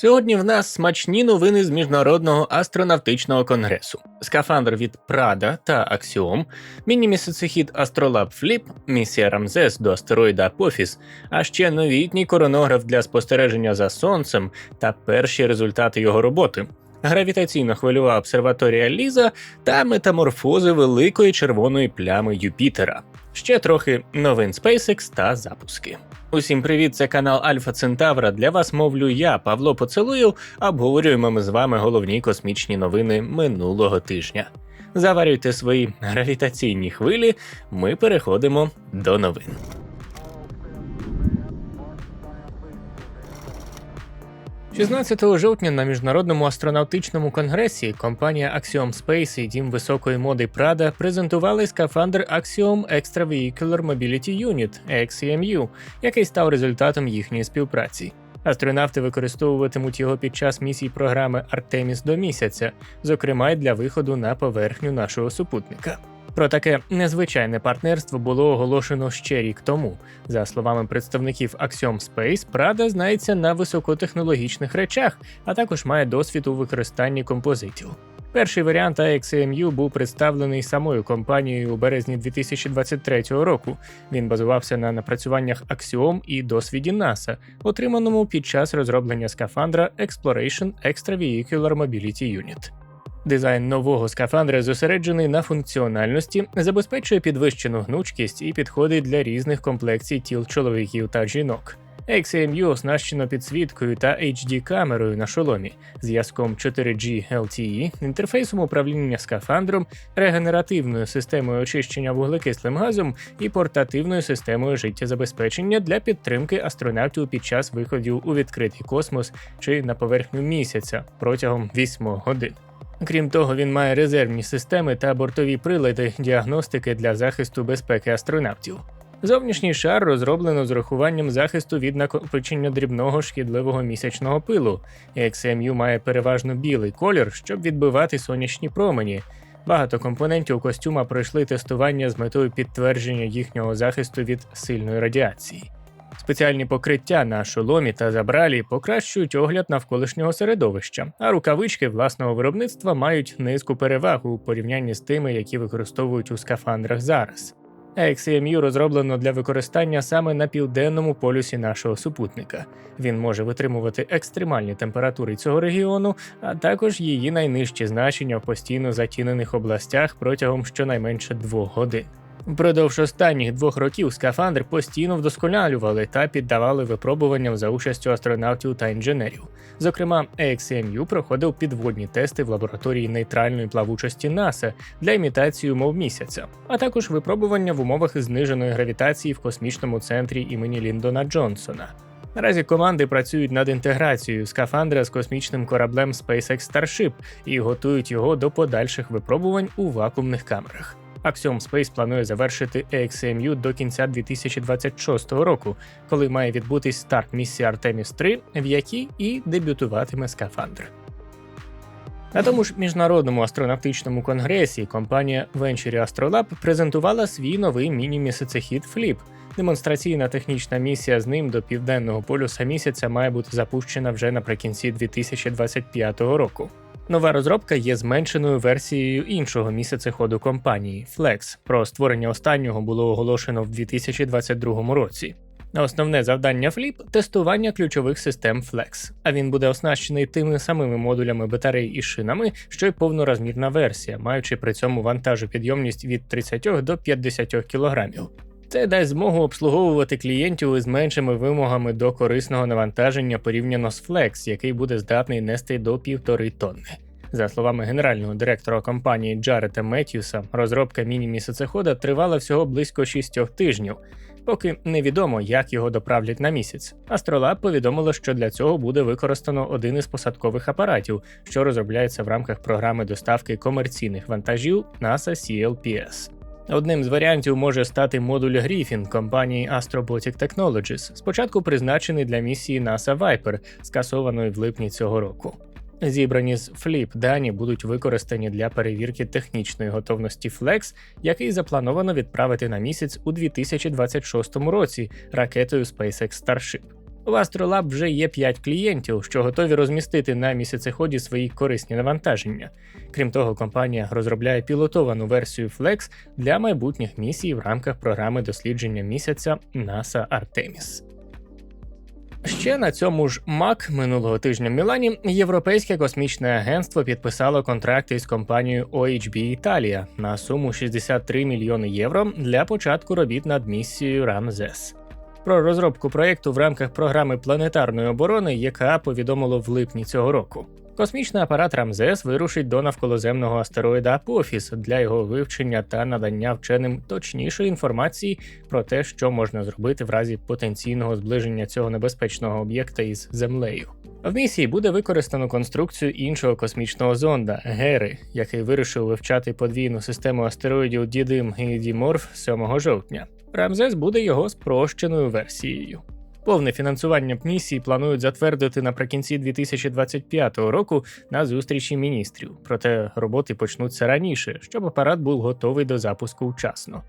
Сьогодні в нас смачні новини з міжнародного астронавтичного конгресу, скафандр від Prada та Axiom, міні-місяцехід Astrolab Flip, місія Рамзес до астероїда Апофіс, а ще новітній коронограф для спостереження за сонцем та перші результати його роботи. Гравітаційно-хвильова обсерваторія Ліза та метаморфози великої червоної плями Юпітера. Ще трохи новин SpaceX та запуски. Усім привіт, це канал Альфа Центавра. Для вас мовлю я, Павло Поцелуєв. Обговорюємо ми з вами головні космічні новини минулого тижня. Заварюйте свої гравітаційні хвилі. Ми переходимо до новин. 16 жовтня на міжнародному астронавтичному конгресі компанія Axiom Space і дім високої моди Prada презентували скафандр Axiom Extravehicular Mobility Unit XEMU, який став результатом їхньої співпраці. Астронавти використовуватимуть його під час місій програми Артеміс до місяця, зокрема й для виходу на поверхню нашого супутника. Про таке незвичайне партнерство було оголошено ще рік тому. За словами представників Axiom Space, Prada знається на високотехнологічних речах, а також має досвід у використанні композитів. Перший варіант AXMU був представлений самою компанією у березні 2023 року. Він базувався на напрацюваннях Axiom і досвіді NASA, отриманому під час розроблення скафандра Exploration Extravehicular Mobility Unit. Дизайн нового скафандра зосереджений на функціональності, забезпечує підвищену гнучкість і підходить для різних комплекцій тіл чоловіків та жінок. XMU оснащено підсвіткою та HD камерою на шоломі, зв'язком 4G LTE, інтерфейсом управління скафандром, регенеративною системою очищення вуглекислим газом і портативною системою життєзабезпечення для підтримки астронавтів під час виходів у відкритий космос чи на поверхню місяця протягом 8 годин. Крім того, він має резервні системи та бортові прилади діагностики для захисту безпеки астронавтів. Зовнішній шар розроблено з урахуванням захисту від накопичення дрібного шкідливого місячного пилу. XMU має переважно білий колір, щоб відбивати сонячні промені. Багато компонентів костюма пройшли тестування з метою підтвердження їхнього захисту від сильної радіації. Спеціальні покриття на шоломі та забралі покращують огляд навколишнього середовища, а рукавички власного виробництва мають низьку перевагу у порівнянні з тими, які використовують у скафандрах зараз. XCMU розроблено для використання саме на південному полюсі нашого супутника. Він може витримувати екстремальні температури цього регіону, а також її найнижчі значення в постійно затінених областях протягом щонайменше двох годин. Впродовж останніх двох років скафандр постійно вдосконалювали та піддавали випробуванням за участю астронавтів та інженерів. Зокрема, AXMU проходив підводні тести в лабораторії нейтральної плавучості НАСА для імітації умов місяця, а також випробування в умовах зниженої гравітації в космічному центрі імені Ліндона Джонсона. Наразі команди працюють над інтеграцією скафандра з космічним кораблем SpaceX Starship і готують його до подальших випробувань у вакуумних камерах. Axiom Space планує завершити AXMU до кінця 2026 року, коли має відбутись старт місії Artemis 3, в якій і дебютуватиме скафандр. На тому ж міжнародному астронавтичному конгресі компанія Venture Astrolab презентувала свій новий міні-місяцехід Flip. Демонстраційна технічна місія з ним до південного полюса місяця має бути запущена вже наприкінці 2025 року. Нова розробка є зменшеною версією іншого місяцеходу компанії Flex. Про створення останнього було оголошено в 2022 році. Основне завдання Flip – тестування ключових систем Flex, а він буде оснащений тими самими модулями батарей і шинами, що й повнорозмірна версія, маючи при цьому вантажопідйомність від 30 до 50 кг. Це дасть змогу обслуговувати клієнтів із меншими вимогами до корисного навантаження порівняно з Flex, який буде здатний нести до півтори тонни. За словами генерального директора компанії Джарета Меттьюса, розробка міні-місяцехода тривала всього близько шістьох тижнів, поки невідомо, як його доправлять на місяць. Астролаб повідомило, що для цього буде використано один із посадкових апаратів, що розробляється в рамках програми доставки комерційних вантажів NASA CLPS. Одним з варіантів може стати модуль Griffin компанії Astrobotic Technologies, спочатку призначений для місії NASA Viper, скасованої в липні цього року. Зібрані з Flip дані будуть використані для перевірки технічної готовності Flex, який заплановано відправити на місяць у 2026 році ракетою SpaceX Starship. У Astrolab вже є 5 клієнтів, що готові розмістити на місяцеході свої корисні навантаження. Крім того, компанія розробляє пілотовану версію Flex для майбутніх місій в рамках програми дослідження місяця NASA Artemis. Ще на цьому ж МАК минулого тижня в Мілані Європейське космічне агентство підписало контракти із компанією OHB Італія на суму 63 мільйони євро для початку робіт над місією Рамзес. Про розробку проєкту в рамках програми планетарної оборони ЄКА повідомило в липні цього року. Космічний апарат Рамзес вирушить до навколоземного астероїда Апофіс для його вивчення та надання вченим точнішої інформації про те, що можна зробити в разі потенційного зближення цього небезпечного об'єкта із Землею. В місії буде використано конструкцію іншого космічного зонда Гери, який вирішив вивчати подвійну систему астероїдів Дідим і Діморф 7 жовтня. Рамзес буде його спрощеною версією. Повне фінансування місії планують затвердити наприкінці 2025 року на зустрічі міністрів, проте роботи почнуться раніше, щоб апарат був готовий до запуску вчасно.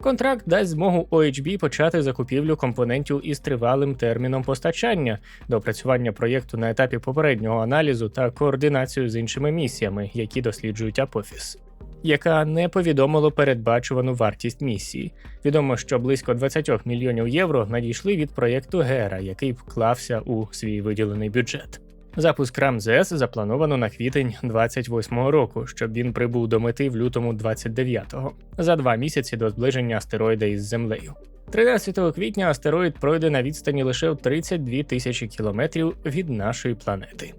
Контракт дасть змогу OHB почати закупівлю компонентів із тривалим терміном постачання, допрацювання проєкту на етапі попереднього аналізу та координацію з іншими місіями, які досліджують Апофіс яка не повідомила передбачувану вартість місії. Відомо, що близько 20 мільйонів євро надійшли від проєкту Гера, який вклався у свій виділений бюджет. Запуск РАМЗС заплановано на квітень 28-го року, щоб він прибув до мети в лютому 29-го, за два місяці до зближення астероїда із землею. 13 квітня астероїд пройде на відстані лише в 32 тисячі кілометрів від нашої планети.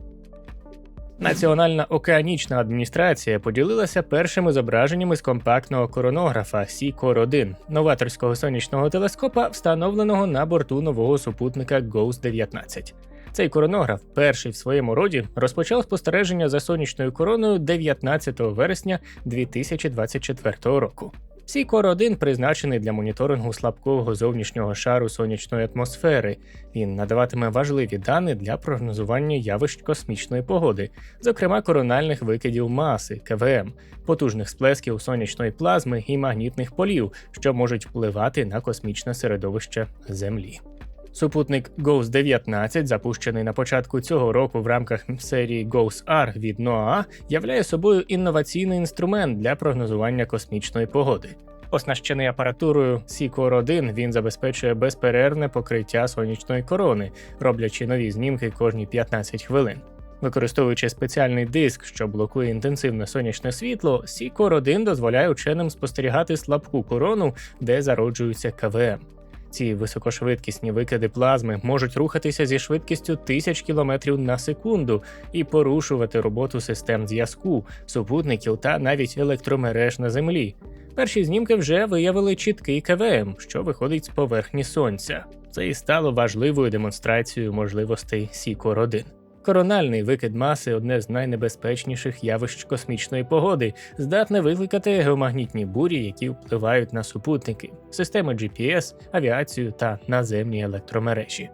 Національна океанічна адміністрація поділилася першими зображеннями з компактного коронографа Seacor 1 новаторського сонячного телескопа, встановленого на борту нового супутника GOES 19. Цей коронограф, перший в своєму роді, розпочав спостереження за сонячною короною 19 вересня 2024 року. Сікор 1 призначений для моніторингу слабкого зовнішнього шару сонячної атмосфери. Він надаватиме важливі дані для прогнозування явищ космічної погоди, зокрема корональних викидів маси КВМ, потужних сплесків сонячної плазми і магнітних полів, що можуть впливати на космічне середовище Землі. Супутник GOES 19, запущений на початку цього року в рамках серії GOES R від NOAA, являє собою інноваційний інструмент для прогнозування космічної погоди. Оснащений апаратурою Seacor 1 він забезпечує безперервне покриття сонячної корони, роблячи нові знімки кожні 15 хвилин. Використовуючи спеціальний диск, що блокує інтенсивне сонячне світло, Seacor 1 дозволяє ученим спостерігати слабку корону, де зароджуються КВМ. Ці високошвидкісні викиди плазми можуть рухатися зі швидкістю тисяч кілометрів на секунду і порушувати роботу систем зв'язку, супутників та навіть електромереж на землі. Перші знімки вже виявили чіткий КВМ, що виходить з поверхні сонця. Це і стало важливою демонстрацією можливостей Сікор 1 Корональний викид маси одне з найнебезпечніших явищ космічної погоди, здатне викликати геомагнітні бурі, які впливають на супутники, системи GPS, авіацію та наземні електромережі.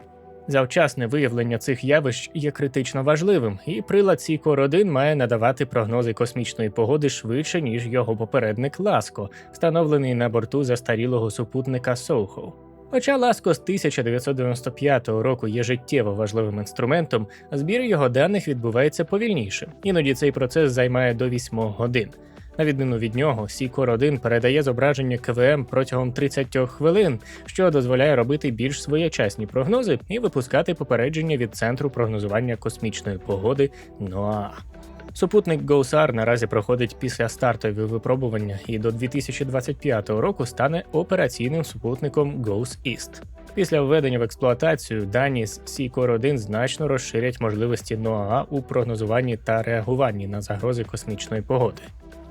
Завчасне виявлення цих явищ є критично важливим, і прилад Сікор 1 має надавати прогнози космічної погоди швидше, ніж його попередник Ласко, встановлений на борту застарілого супутника Соухо. Хоча Ласко з 1995 року є життєво важливим інструментом, збір його даних відбувається повільніше. Іноді цей процес займає до 8 годин. На відміну від нього, Сікор 1 передає зображення КВМ протягом 30 хвилин, що дозволяє робити більш своєчасні прогнози і випускати попередження від центру прогнозування космічної погоди НОАА. Супутник GOSAR наразі проходить після стартові випробування і до 2025 року стане операційним супутником GOES East. Після введення в експлуатацію дані з Seacor 1 значно розширять можливості НОАА у прогнозуванні та реагуванні на загрози космічної погоди.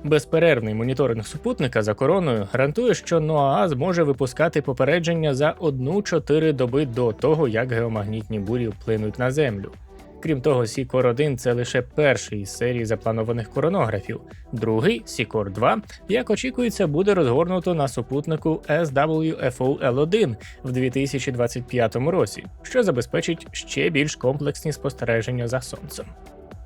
Безперервний моніторинг супутника за короною гарантує, що НОАА зможе випускати попередження за 1-4 доби до того, як геомагнітні бурі вплинуть на Землю. Крім того, Сікор 1 це лише перший із серії запланованих коронографів. Другий Сікор 2, як очікується, буде розгорнуто на супутнику SWFO-L1 в 2025 році, що забезпечить ще більш комплексні спостереження за сонцем.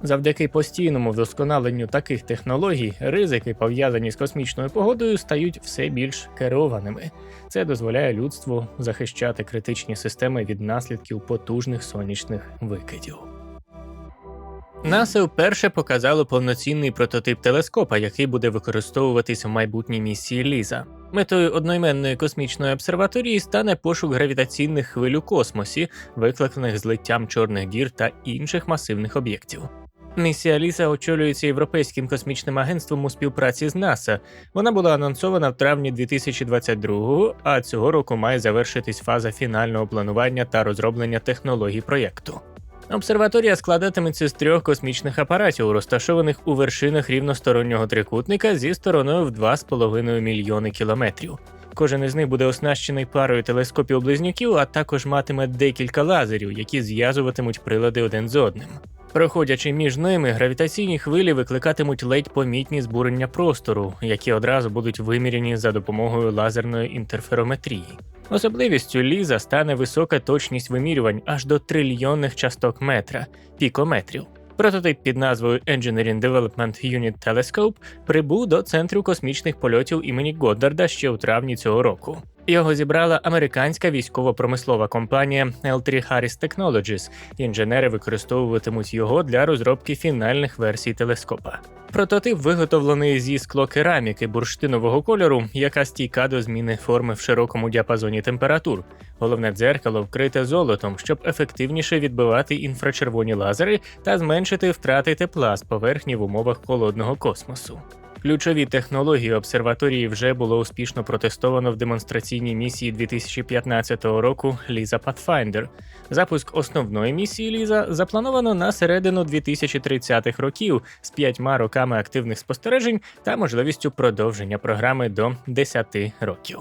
Завдяки постійному вдосконаленню таких технологій, ризики, пов'язані з космічною погодою, стають все більш керованими. Це дозволяє людству захищати критичні системи від наслідків потужних сонячних викидів. НАСА вперше показало повноцінний прототип телескопа, який буде використовуватись в майбутній місії Ліза. Метою одноіменної космічної обсерваторії стане пошук гравітаційних хвиль у космосі, викликаних злиттям чорних дір та інших масивних об'єктів. Місія Ліза очолюється Європейським космічним агентством у співпраці з НАСА. Вона була анонсована в травні 2022-го, а цього року має завершитись фаза фінального планування та розроблення технологій проєкту. Обсерваторія складатиметься з трьох космічних апаратів, розташованих у вершинах рівностороннього трикутника зі стороною в 2,5 мільйони кілометрів. Кожен із них буде оснащений парою телескопів близнюків, а також матиме декілька лазерів, які зв'язуватимуть прилади один з одним. Проходячи між ними, гравітаційні хвилі викликатимуть ледь помітні збурення простору, які одразу будуть виміряні за допомогою лазерної інтерферометрії. Особливістю ліза стане висока точність вимірювань аж до трильйонних часток метра пікометрів. Прототип під назвою Engineering Development Unit Telescope прибув до центру космічних польотів імені Годдарда ще у травні цього року. Його зібрала американська військово-промислова компанія L3 Harris Technologies. Інженери використовуватимуть його для розробки фінальних версій телескопа. Прототип виготовлений зі склокераміки бурштинового кольору, яка стійка до зміни форми в широкому діапазоні температур. Головне дзеркало вкрите золотом, щоб ефективніше відбивати інфрачервоні лазери та зменшити втрати тепла з поверхні в умовах холодного космосу. Ключові технології обсерваторії вже було успішно протестовано в демонстраційній місії 2015 року Ліза Pathfinder. Запуск основної місії Ліза заплановано на середину 2030-х років з п'ятьма роками активних спостережень та можливістю продовження програми до 10 років.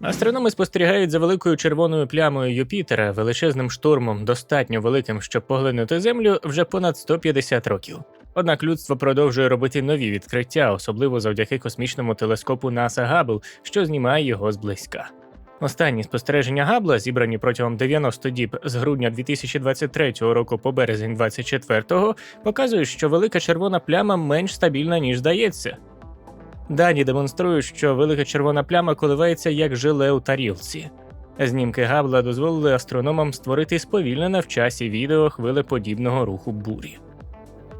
Астрономи спостерігають за великою червоною плямою Юпітера, величезним штурмом, достатньо великим, щоб поглинути Землю вже понад 150 років. Однак людство продовжує робити нові відкриття, особливо завдяки космічному телескопу NASA Hubble, що знімає його зблизька. Останні спостереження Габла, зібрані протягом 90 діб з грудня 2023 року по березень 2024, показують, що велика червона пляма менш стабільна, ніж здається. Дані демонструють, що велика червона пляма коливається як жиле у тарілці. Знімки Габла дозволили астрономам створити сповільнене в часі відео хвилеподібного руху бурі.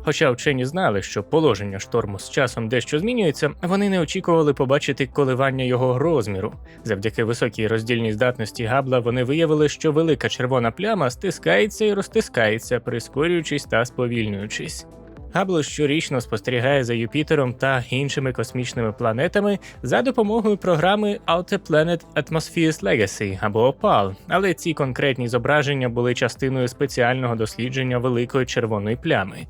Хоча вчені знали, що положення шторму з часом дещо змінюється, вони не очікували побачити коливання його розміру. Завдяки високій роздільній здатності Габла вони виявили, що велика червона пляма стискається і розтискається, прискорюючись та сповільнюючись. Габл щорічно спостерігає за Юпітером та іншими космічними планетами за допомогою програми Outer Planet Atmosphere's Legacy або OPAL, але ці конкретні зображення були частиною спеціального дослідження великої червоної плями.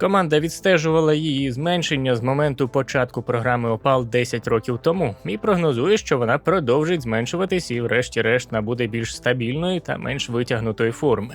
Команда відстежувала її зменшення з моменту початку програми Опал 10 років тому і прогнозує, що вона продовжить зменшуватись і, врешті-решт, набуде більш стабільної та менш витягнутої форми.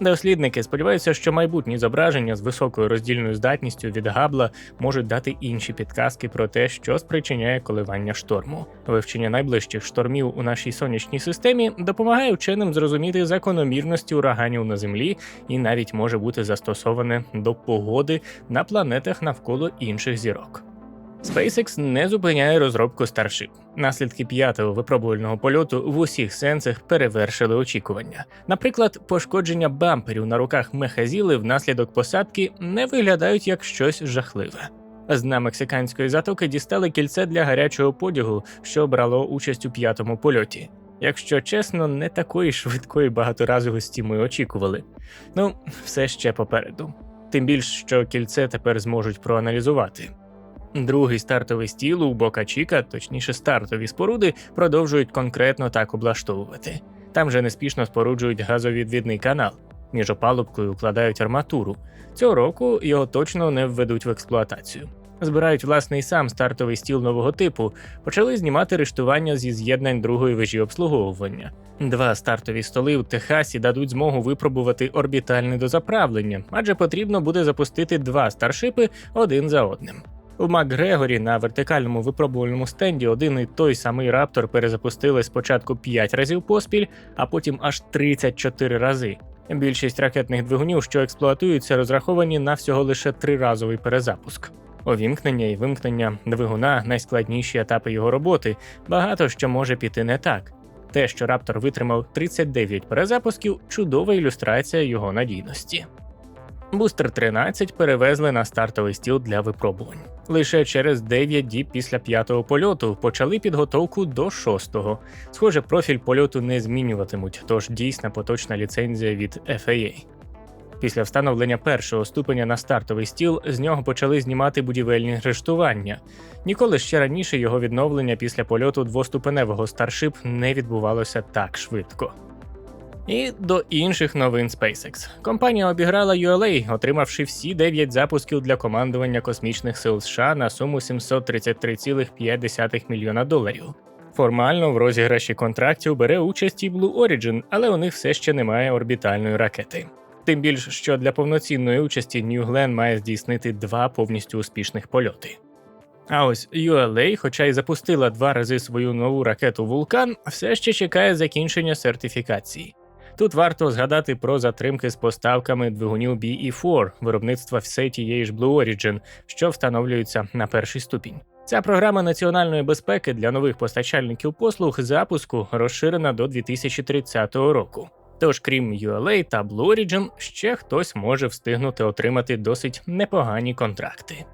Дослідники сподіваються, що майбутні зображення з високою роздільною здатністю від Габла можуть дати інші підказки про те, що спричиняє коливання шторму. Вивчення найближчих штормів у нашій сонячній системі допомагає вченим зрозуміти закономірності ураганів на землі і навіть може бути застосоване до погоди на планетах навколо інших зірок. SpaceX не зупиняє розробку Starship. Наслідки п'ятого випробувального польоту в усіх сенсах перевершили очікування. Наприклад, пошкодження бамперів на руках Мехазіли внаслідок посадки не виглядають як щось жахливе. З дна мексиканської затоки дістали кільце для гарячого подягу, що брало участь у п'ятому польоті. Якщо чесно, не такої швидкої багаторазовості ми очікували. Ну, все ще попереду. Тим більш, що кільце тепер зможуть проаналізувати. Другий стартовий стіл у Бока Чіка, точніше стартові споруди, продовжують конкретно так облаштовувати. Там же неспішно споруджують газовідвідний канал. Між опалубкою укладають арматуру. Цього року його точно не введуть в експлуатацію. Збирають власний сам стартовий стіл нового типу, почали знімати рештування зі з'єднань другої вежі обслуговування. Два стартові столи у Техасі дадуть змогу випробувати орбітальне дозаправлення, адже потрібно буде запустити два старшипи один за одним. У Макгрегорі на вертикальному випробувальному стенді один і той самий раптор перезапустили спочатку 5 разів поспіль, а потім аж 34 рази. Більшість ракетних двигунів, що експлуатуються, розраховані на всього лише триразовий перезапуск. Увімкнення і вимкнення двигуна найскладніші етапи його роботи. Багато що може піти не так. Те, що Раптор витримав 39 перезапусків, чудова ілюстрація його надійності. Бустер 13 перевезли на стартовий стіл для випробувань. Лише через 9 діб після п'ятого польоту почали підготовку до шостого. Схоже, профіль польоту не змінюватимуть, тож дійсна поточна ліцензія від FAA. Після встановлення першого ступеня на стартовий стіл з нього почали знімати будівельні рештування. Ніколи ще раніше його відновлення після польоту двоступеневого Starship не відбувалося так швидко. І до інших новин SpaceX. Компанія обіграла ULA, отримавши всі 9 запусків для командування космічних сил США на суму 733,5 мільйона доларів. Формально в розіграші контрактів бере участь і Blue Origin, але у них все ще немає орбітальної ракети. Тим більш, що для повноцінної участі New Glenn має здійснити два повністю успішних польоти. А ось ULA, хоча й запустила два рази свою нову ракету Вулкан, все ще чекає закінчення сертифікації. Тут варто згадати про затримки з поставками двигунів BE4 виробництва все тієї ж Blue Origin, що встановлюються на перший ступінь. Ця програма національної безпеки для нових постачальників послуг запуску розширена до 2030 року. Тож, крім ULA та Blue Origin, ще хтось може встигнути отримати досить непогані контракти.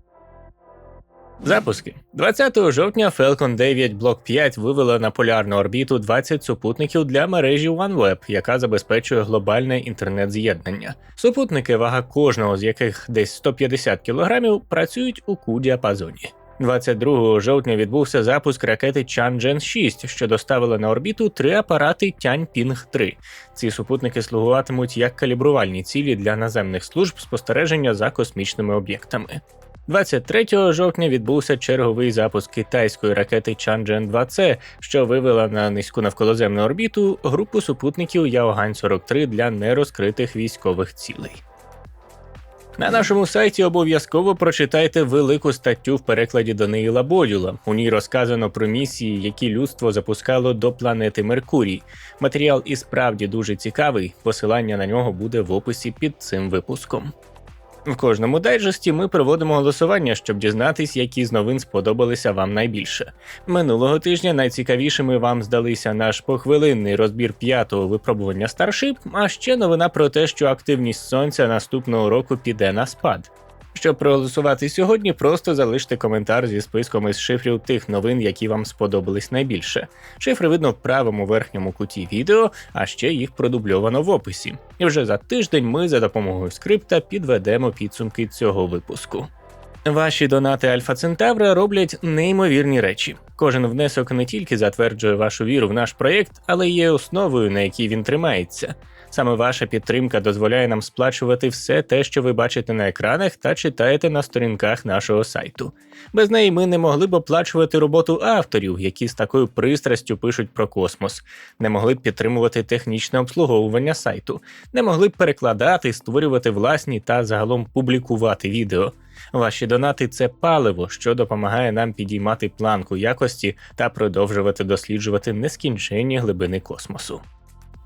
Запуски 20 жовтня Falcon 9 Block 5 вивела на полярну орбіту 20 супутників для мережі OneWeb, яка забезпечує глобальне інтернет-з'єднання. Супутники, вага кожного з яких десь 150 кг, працюють у Q-діапазоні. 22 жовтня відбувся запуск ракети Чанчжен 6, що доставила на орбіту три апарати Тяньпінг 3 Ці супутники слугуватимуть як калібрувальні цілі для наземних служб спостереження за космічними об'єктами. 23 жовтня відбувся черговий запуск китайської ракети Чанчжен 2 c що вивела на низьку навколоземну орбіту групу супутників Яогань 43 для нерозкритих військових цілей. На нашому сайті обов'язково прочитайте велику статтю в перекладі Даниїла Бодюла. У ній розказано про місії, які людство запускало до планети Меркурій. Матеріал і справді дуже цікавий. Посилання на нього буде в описі під цим випуском. В кожному дайджесті ми проводимо голосування, щоб дізнатись, які з новин сподобалися вам найбільше. Минулого тижня найцікавішими вам здалися наш похвилинний розбір п'ятого випробування Starship, а ще новина про те, що активність сонця наступного року піде на спад. Щоб проголосувати сьогодні, просто залиште коментар зі списком із шифрів тих новин, які вам сподобались найбільше. Шифри видно в правому верхньому куті відео, а ще їх продубльовано в описі. І вже за тиждень ми за допомогою скрипта підведемо підсумки цього випуску. Ваші донати Альфа Центавра роблять неймовірні речі. Кожен внесок не тільки затверджує вашу віру в наш проєкт, але й є основою, на якій він тримається. Саме ваша підтримка дозволяє нам сплачувати все те, що ви бачите на екранах та читаєте на сторінках нашого сайту. Без неї ми не могли б оплачувати роботу авторів, які з такою пристрастю пишуть про космос, не могли б підтримувати технічне обслуговування сайту, не могли б перекладати, створювати власні та загалом публікувати відео. Ваші донати це паливо, що допомагає нам підіймати планку якості та продовжувати досліджувати нескінченні глибини космосу.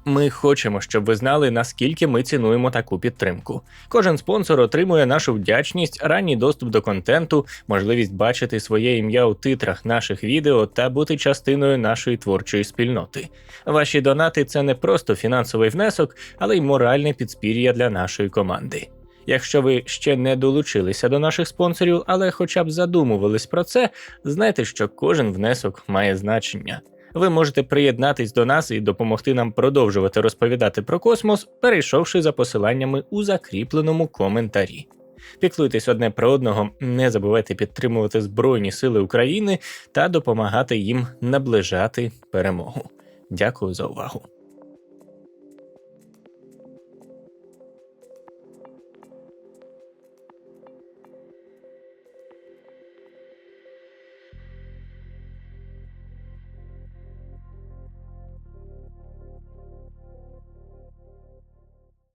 Ми хочемо, щоб ви знали, наскільки ми цінуємо таку підтримку. Кожен спонсор отримує нашу вдячність, ранній доступ до контенту, можливість бачити своє ім'я у титрах наших відео та бути частиною нашої творчої спільноти. Ваші донати це не просто фінансовий внесок, але й моральне підспір'я для нашої команди. Якщо ви ще не долучилися до наших спонсорів, але хоча б задумувались про це, знайте, що кожен внесок має значення. Ви можете приєднатись до нас і допомогти нам продовжувати розповідати про космос, перейшовши за посиланнями у закріпленому коментарі. Піклуйтесь одне про одного, не забувайте підтримувати Збройні Сили України та допомагати їм наближати перемогу. Дякую за увагу.